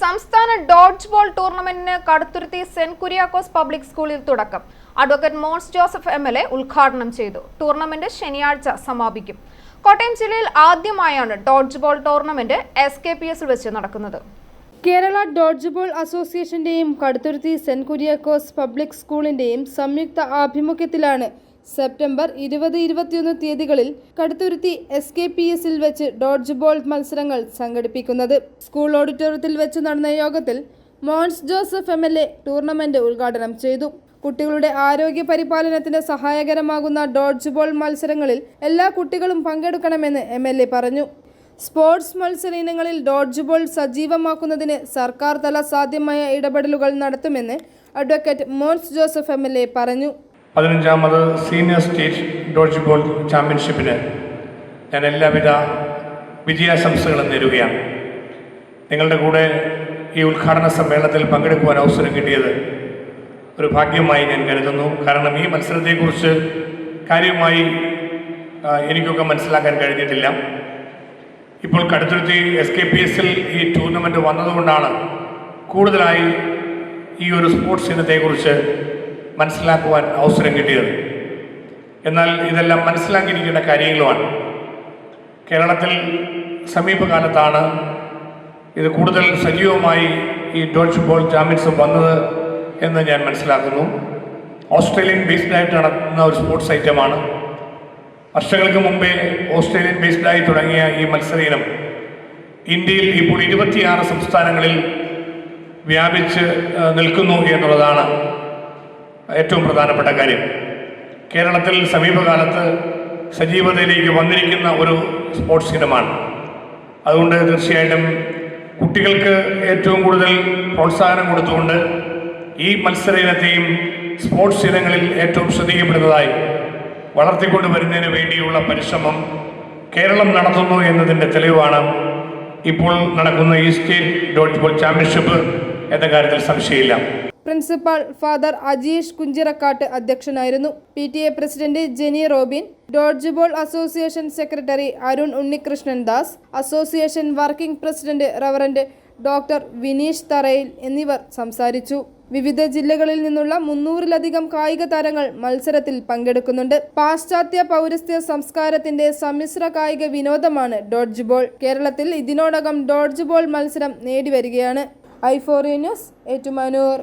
സംസ്ഥാന dodge ball ടൂർണമെന്റിന് Kaduthuruthy saint Kuriakose public സ്കൂളിൽ തുടക്കം. Advocate Mons Joseph M L A ഉദ്ഘാടനം ചെയ്തു. ടൂർണമെന്റ് ശനിയാഴ്ച സമാപിക്കും. കോട്ടയം ജില്ലയിൽ ആദ്യമായാണ് dodge ball tournament S K P എസിൽ വെച്ച് നടക്കുന്നത്. കേരള ഡോഡ്ജ് ബോൾ അസോസിയേഷന്റെയും കടുത്തുരുത്തി സെന്റ് കുര്യാക്കോസ് പബ്ലിക് സ്കൂളിന്റെയും സംയുക്ത ആഭിമുഖ്യത്തിലാണ് സെപ്റ്റംബർ ഇരുപത് ഇരുപത്തിയൊന്ന് തീയതികളിൽ കടുത്തുരുത്തി എസ് കെ പി എസിൽ വെച്ച് ഡോഡ്ജ് ബോൾ മത്സരങ്ങൾ സംഘടിപ്പിക്കുന്നത്. സ്കൂൾ ഓഡിറ്റോറിയത്തിൽ വെച്ച് നടന്ന യോഗത്തിൽ Mons Joseph M L A tournament ഉദ്ഘാടനം ചെയ്തു. കുട്ടികളുടെ ആരോഗ്യ പരിപാലനത്തിന് സഹായകരമാകുന്ന ഡോഡ്ജ് ബോൾ മത്സരങ്ങളിൽ എല്ലാ കുട്ടികളും പങ്കെടുക്കണമെന്ന് എം എൽ എ പറഞ്ഞു. സ്പോർട്സ് മത്സര ഇനങ്ങളിൽ ഡോഡ്ജ് ബോൾ സജീവമാക്കുന്നതിന് സർക്കാർ തല സാധ്യമായ ഇടപെടലുകൾ നടത്തുമെന്ന് അഡ്വക്കേറ്റ് മോൻസ് ജോസഫ് എം പറഞ്ഞു. പതിനഞ്ചാമത് സീനിയർ സ്റ്റേറ്റ് ഡോഡ്ജ് ബോൾ ചാമ്പ്യൻഷിപ്പിന് ഞാൻ എല്ലാവിധ വിജയാശംസകളും നേരുകയാണ്. നിങ്ങളുടെ കൂടെ ഈ ഉദ്ഘാടന സമ്മേളനത്തിൽ പങ്കെടുക്കുവാൻ അവസരം കിട്ടിയത് ഒരു ഭാഗ്യമായി ഞാൻ കരുതുന്നു. കാരണം ഈ മത്സരത്തെക്കുറിച്ച് കാര്യമായി എനിക്കൊക്കെ മനസ്സിലാക്കാൻ കഴിഞ്ഞിട്ടില്ല. ഇപ്പോൾ കടുത്തുരുത്തി എസ് കെ പി എസിൽ ഈ ടൂർണമെന്റ് വന്നതുകൊണ്ടാണ് കൂടുതലായി ഈ ഒരു സ്പോർട്സ് ഇനത്തെക്കുറിച്ച് മനസ്സിലാക്കുവാൻ അവസരം കിട്ടിയത്. എന്നാൽ ഇതെല്ലാം മനസ്സിലാക്കിയിരിക്കേണ്ട കാര്യങ്ങളുമാണ്. കേരളത്തിൽ സമീപകാലത്താണ് ഇത് കൂടുതൽ സജീവമായി ഈ ഡോഡ്ജ് ബോൾ ചാമ്പ്യൻസ് വന്നത് എന്ന് ഞാൻ മനസ്സിലാക്കുന്നു. ഓസ്ട്രേലിയൻ ബേസ്ഡായിട്ട് നടത്തുന്ന ഒരു സ്പോർട്സ് ഐറ്റമാണ് വർഷങ്ങൾക്ക് മുമ്പേ ഓസ്ട്രേലിയൻ ബേസ്ഡായി തുടങ്ങിയ ഈ മത്സര ഇനം ഇന്ത്യയിൽ ഇപ്പോൾ ഇരുപത്തിയാറ് സംസ്ഥാനങ്ങളിൽ വ്യാപിച്ച് നിൽക്കുന്നു എന്നുള്ളതാണ് ഏറ്റവും പ്രധാനപ്പെട്ട കാര്യം. കേരളത്തിൽ സമീപകാലത്ത് സജീവതയിലേക്ക് വന്നിരിക്കുന്ന ഒരു സ്പോർട്സ് ഇനമാണ്. അതുകൊണ്ട് തീർച്ചയായിട്ടും കുട്ടികൾക്ക് ഏറ്റവും കൂടുതൽ പ്രോത്സാഹനം കൊടുത്തുകൊണ്ട് ഈ മത്സര ഇനത്തെയും സ്പോർട്സ് ഇനങ്ങളിൽ ഏറ്റവും ശ്രദ്ധിക്കപ്പെടുന്നതായി വളർത്തിക്കൊണ്ട് വരുന്നതിന് വേണ്ടിയുള്ള പരിശ്രമം കേരളം നടത്തുന്നു എന്നതിന്റെ തെളിവാണ് ഇപ്പോൾ നടക്കുന്ന ഈ സ്റ്റേറ്റ് ഡോട്ട് ബോൾ ചാമ്പ്യൻഷിപ്പ് എന്ന കാര്യത്തിൽ സംശയമില്ല. പ്രിൻസിപ്പാൾ ഫാദർ അജീഷ് കുഞ്ചിറക്കാട്ട് അധ്യക്ഷനായിരുന്നു. P T A president Jeni Robin dodge ball association secretary Arun Unnikrishnan Das association working president reverend doctor Vineesh Tharayil എന്നിവർ സംസാരിച്ചു. വിവിധ ജില്ലകളിൽ നിന്നുള്ള മുന്നൂറിലധികം കായിക താരങ്ങൾ മത്സരത്തിൽ പങ്കെടുക്കുന്നുണ്ട്. പാശ്ചാത്യ പൗരസ്ത്യ സംസ്കാരത്തിന്റെ സമ്മിശ്ര കായിക വിനോദമാണ് ഡോഡ്ജ് ബോൾ. കേരളത്തിൽ ഇതിനോടകം ഡോഡ്ജ് ബോൾ മത്സരം നേടിവരികയാണ്. I four news Ettumanoor.